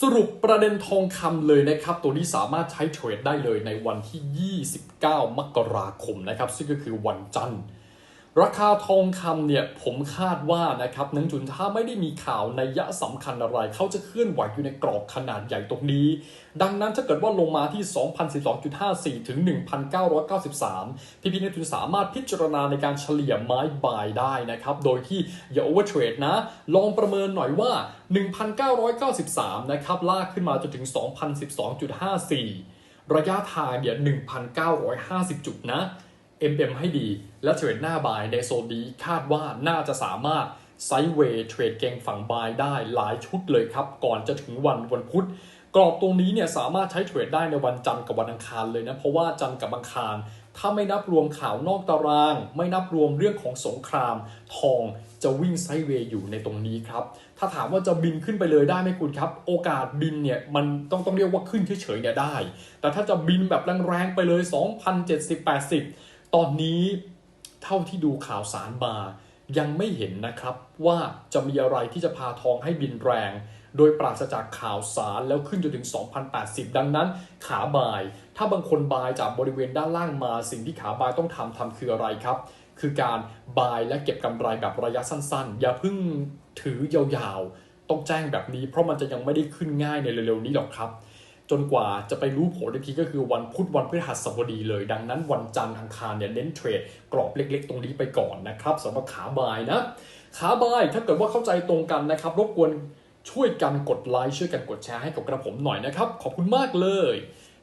สรุปประเด็นทองคำเลยนะครับ ตัวนี้สามารถใช้เทรดได้เลยในวันที่ 29 มกราคมนะครับ ซึ่งก็คือวันจันทร์ ราคาทองคำเนี่ยผมคาดว่านะครับนักทุนถ้าไม่ได้มีข่าวในยะสำคัญอะไร เขาจะเคลื่อนไหวอยู่ในกรอบขนาดใหญ่ตรงนี้ ดังนั้นถ้าเกิดว่าลงมาที่ 2012.54 ถึง 1,993 พี่พี่นักทุนสามารถพิจารณาในการเฉลี่ยไม้บายได้นะครับ โดยที่อย่าโอเวอร์เทรดนะ ลองประเมินหน่อยว่า 1,993 นะครับลากขึ้นมาจนถึง 2012.54 ระยะทางเนี่ย1,950 จุดนะ MM ให้ดี และเทรดหน้าบายในโซนนี้คาดว่าน่าจะสามารถไซเวย์เทรดเก่งฝั่งบายได้หลายชุดเลยครับ ก่อนจะถึงวันวันพุธกรอบตรงนี้เนี่ยสามารถใช้เทรดได้ในวันจันทร์กับวันอังคารเลยนะ เพราะว่าจันทร์กับอังคาร ถ้าไม่นับรวมข่าวนอกตาราง ไม่นับรวมเรื่องของสงคราม ทองจะวิ่งไซเวย์อยู่ในตรงนี้ครับ ถ้าถามว่าจะบินขึ้นไปเลยได้ไหมคุณครับ โอกาสบินเนี่ยมันต้องต้องเรียกว่าขึ้นเฉยๆเนี่ยได้ แต่ถ้าจะบินแบบแรงๆไปเลย 2,070 80 ตอนนี้เท่าที่ดูข่าวสารมา ยังไม่เห็นนะครับว่าจะมีอะไรที่จะพาทองให้บินแรง โดยปราศจากข่าวสารแล้วขึ้นจนถึง 2,080 ดังนั้นขาบาย ถ้าบางคนบายจากบริเวณด้านล่างมา สิ่งที่ขาบายต้องทำทำคืออะไรครับ คือการบายและเก็บกำไรแบบระยะสั้นๆ อย่าเพิ่งถือยาวๆ ต้องแจ้งแบบนี้ เพราะมันจะยังไม่ได้ขึ้นง่ายในเร็วๆนี้หรอกครับ จนกว่าจะไปรู้ผลอีกทีก็คือวันพุธวันพฤหัสบดีเลย ดังนั้นวันจันทร์อังคารเนี่ยเน้นเทรดกรอบเล็ก ๆ ตรงนี้ไปก่อนนะครับสำหรับขาบายนะขาบายถ้าเกิดว่าเข้าใจตรงกันนะครับ รบกวนช่วยกันกดไลค์ช่วยกันกดแชร์ให้กับกระผมหน่อยนะครับขอบคุณมากเลย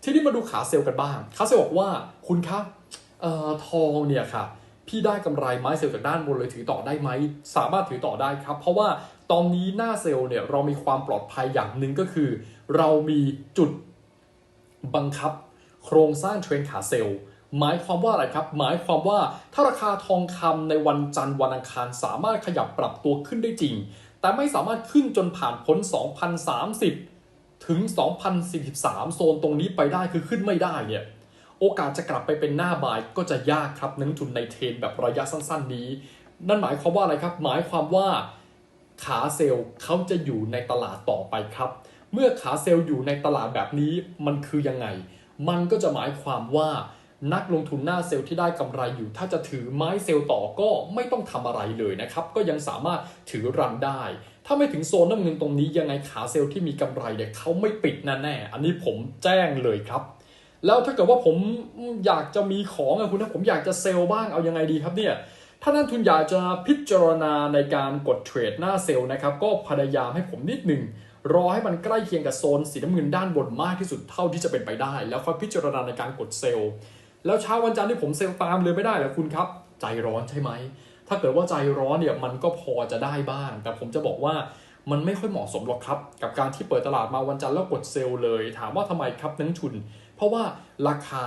ทีนี้มาดูขาเซลล์กันบ้างขาเซลล์บอกว่าคุณครับเอ่อทองเนี่ยค่ะ พี่ได้กำไรไม้เซลล์จากด้านบนเลยถือต่อได้ไหม สามารถถือต่อได้ครับ เพราะว่าตอนนี้หน้าเซลล์เนี่ยเรามีความปลอดภัยอย่างหนึ่งก็คือ เรามีจุดบังคับ โครงสร้างเทรนขาเซลล์หมายความว่าอะไรครับ หมายความว่าถ้าราคาทองคำในวันจันทร์วันอังคารสามารถขยับปรับตัวขึ้นได้จริง แต่ไม่สามารถขึ้นจนผ่านพ้น 2030 ถึง 2043 โซนตรงนี้ไปได้คือขึ้นไม่ได้เนี่ย โอกาสจะกลับไปเป็นหน้าบายก็จะยากครับนักลงทุนในเทรนแบบระยะสั้น ๆ นี้ นั่นหมายความว่าอะไรครับ หมายความว่าขาเซลล์เขาจะอยู่ในตลาดต่อไปครับ เมื่อขาเซลล์อยู่ในตลาดแบบนี้มันคือยังไง มันก็จะหมายความว่านักลงทุนหน้าเซลล์ที่ได้กำไรอยู่ ถ้าจะถือไม้เซลล์ต่อก็ไม่ต้องทำอะไรเลยนะครับ ก็ยังสามารถถือรันได้ ถ้าไม่ถึงโซนน้ำเงินตรงนี้ยังไงขาเซลล์ที่มีกำไรเนี่ยเขาไม่ปิดแน่ๆอันนี้ผมแจ้งเลยครับ แล้วถ้าเกิดว่าผมอยากจะมีของอะคุณนะผมอยากจะเซลล์บ้างเอายังไงดีครับเนี่ยถ้านักทุนอยากจะพิจารณาในการกดเทรดหน้าเซลล์นะครับก็พยายามให้ผมนิดหนึ่งรอให้มันใกล้เคียงกับโซนสีน้ำเงินด้านบนมากที่สุดเท่าที่จะเป็นไปได้ แล้วค่อยพิจารณาในการกดเซลล์ แล้วเช้าวันจันทร์ที่ผมเซลล์ตามเลยไม่ได้เหรอคุณครับ ใจร้อนใช่ไหม ถ้าเกิดว่าใจร้อนเนี่ยมันก็พอจะได้บ้าง แต่ผมจะบอกว่ามันไม่ค่อยเหมาะสมหรอกครับ กับการที่เปิดตลาดมาวันจันทร์แล้วกดเซลล์เลย ถามว่าทำไมครับนักทุน ราะว่าราคา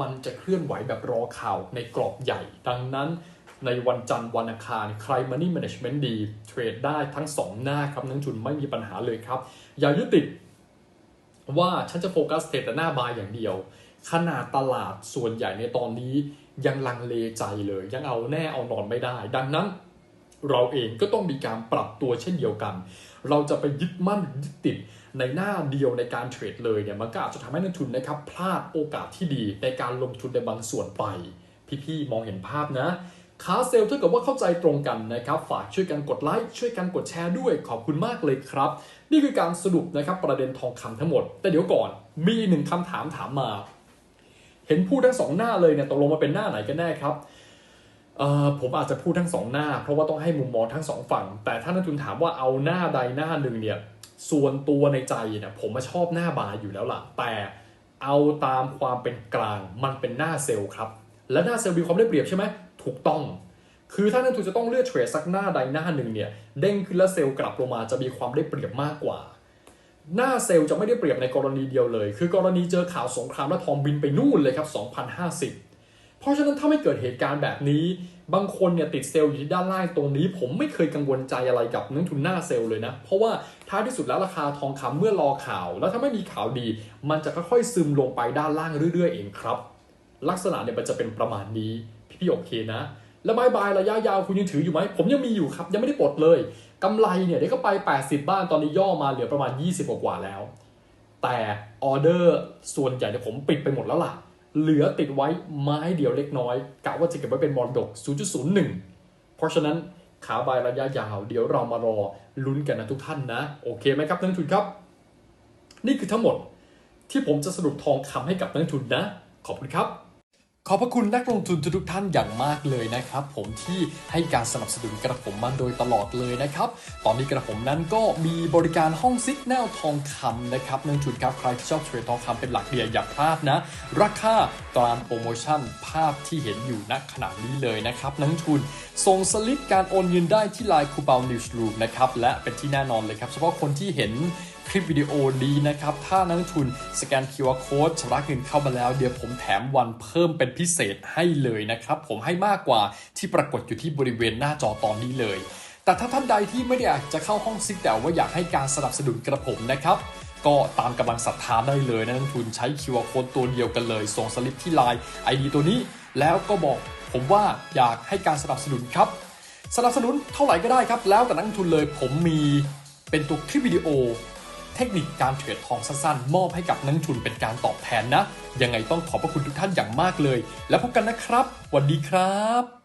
มันจะเคลื่อนไหวแบบรอข่าวในกรอบใหญ่ ดังนั้นในวันจันทร์วันอังคารใคร Money Management ดี เทรดได้ทั้ง 2 หน้าครับนักทุนไม่มีปัญหาเลยครับ อย่ายึดติดว่าฉันจะโฟกัสเทรดแต่หน้าบายอย่างเดียว ขนาดตลาดส่วนใหญ่ในตอนนี้ยังลังเลใจเลย ยังเอาแน่เอานอนไม่ได้ ดังนั้นเราเองก็ต้องมีการปรับตัวเช่นเดียวกัน เราจะไปยึดมั่นยึดติด ในหน้าเดียวในการเทรดเลยเนี่ยมันก็อาจจะทำให้นักทุนนะครับพลาดโอกาสที่ดีในการลงทุนในบางส่วนไป พี่ๆมองเห็นภาพนะขาเซลถ้าเกิดว่าเข้าใจตรงกันนะครับ ฝากช่วยกันกดไลค์ช่วยกันกดแชร์ด้วยขอบคุณมากเลยครับ นี่คือการสรุปนะครับประเด็นทองคำทั้งหมด แต่เดี๋ยวก่อนมีหนึ่งคำถามถามมา เห็นพูดทั้งสองหน้าเลยเนี่ยตกลงมาเป็นหน้าไหนกันแน่ครับผมอาจจะพูดทั้งสองหน้า เพราะว่าต้องให้มุมมองทั้งสองฝั่ง แต่ถ้านักทุนถามว่าเอาหน้าใดหน้าหนึ่งเนี่ย ส่วนตัวในใจเนี่ยผมมาชอบหน้าบายอยู่แล้วล่ะ แต่เอาตามความเป็นกลางมันเป็นหน้าเซลล์ครับ และหน้าเซลล์มีความได้เปรียบใช่ไหมถูกต้อง คือถ้านักทุนจะต้องเลือกเทรดสักหน้าใดหน้าหนึ่งเนี่ยเด้งขึ้นแล้วเซลล์กลับลงมาจะมีความได้เปรียบมากกว่า หน้าเซลล์จะไม่ได้เปรียบในกรณีเดียวเลย คือกรณีเจอข่าวสงครามและทองบินไปนู่นเลยครับ2050 เพราะฉะนั้นถ้าไม่เกิดเหตุการณ์แบบนี้ บางคนเนี่ยติดเซลล์อยู่ที่ด้านล่างตรงนี้ ผมไม่เคยกังวลใจอะไรกับนักทุนหน้าเซลล์เลยนะ เพราะว่าท้ายที่สุดแล้วราคาทองคำเมื่อรอข่าว แล้วถ้าไม่มีข่าวดี มันจะค่อยๆซึมลงไปด้านล่างเรื่อยๆเองครับ ลักษณะเนี่ยมันจะเป็นประมาณนี้พี่ๆโอเคนะแล้วบายบายระยะยาวคุณยังถืออยู่ไหม ผมยังมีอยู่ครับ ยังไม่ได้ปลดเลยกำไรเนี่ยเดี๋ยวก็ไป 80 บ้านตอนนี้ย่อมาเหลือประมาณ 20 กว่าๆแล้ว แต่ออเดอร์ส่วนใหญ่เนี่ยผมปิดไปหมดแล้วล่ะ เหลือติดไว้ไม้เดียวเล็กน้อยกะว่าจะเก็บไว้เป็นมรดก 0.01 เพราะฉะนั้นขาบายระยะยาว เดี๋ยวเรามารอลุ้นกันนะทุกท่านนะ โอเคไหมครับนักลงทุนครับ นี่คือทั้งหมดที่ผมจะสรุปทองคำให้กับนักลงทุนนะ ขอบคุณครับ ขอบพระคุณนักลงทุนทุกท่านอย่างมากเลยนะครับ ผมที่ให้การสนับสนุนกระผมมาโดยตลอดเลยนะครับ ตอนนี้กระผมนั้นก็มีบริการห้องซิกแนลทองคำนะครับนักลงทุนครับใครที่ชอบเทรดทองคำเป็นหลักเดียอย่าพลาดนะ ราคาตามโปรโมชั่นภาพที่เห็นอยู่ณขณะนี้เลยนะครับนักทุนส่งสลิปการโอนเงินได้ที่ไลน์คูเปองนิวส์รูมนะครับและเป็นที่แน่นอนเลยครับเฉพาะคนที่เห็น คลิปวิดีโอนี้นะครับ ถ้านักทุนสแกน QR Code ชำระเงินเข้ามาแล้ว เดี๋ยวผมแถมวันเพิ่มเป็นพิเศษให้เลยนะครับ ผมให้มากกว่าที่ปรากฏอยู่ที่บริเวณหน้าจอตอนนี้เลย แต่ถ้าท่านใดที่ไม่ได้อยากจะเข้าห้องซิกแต่ว่าอยากให้การสนับสนุนกระผมนะครับก็ตามกำลังศรัทธาได้เลยนะนักทุนใช้ QR Code ตัวเดียวกันเลย ส่งสลิปที่ไลน์ ID ตัวนี้ แล้วก็บอกผมว่าอยากให้การสนับสนุนครับ สนับสนุนเท่าไหร่ก็ได้ครับ แล้วแต่นักทุนเลยผมมีเป็นตัวคลิปวิดีโอ เทคนิคการเทรดทองสั้นๆ มอบให้กับนักลงทุนเป็นการตอบแทนนะ ยังไงต้องขอบพระคุณทุกท่านอย่างมากเลย แล้วพบกันนะครับสวัสดีครับ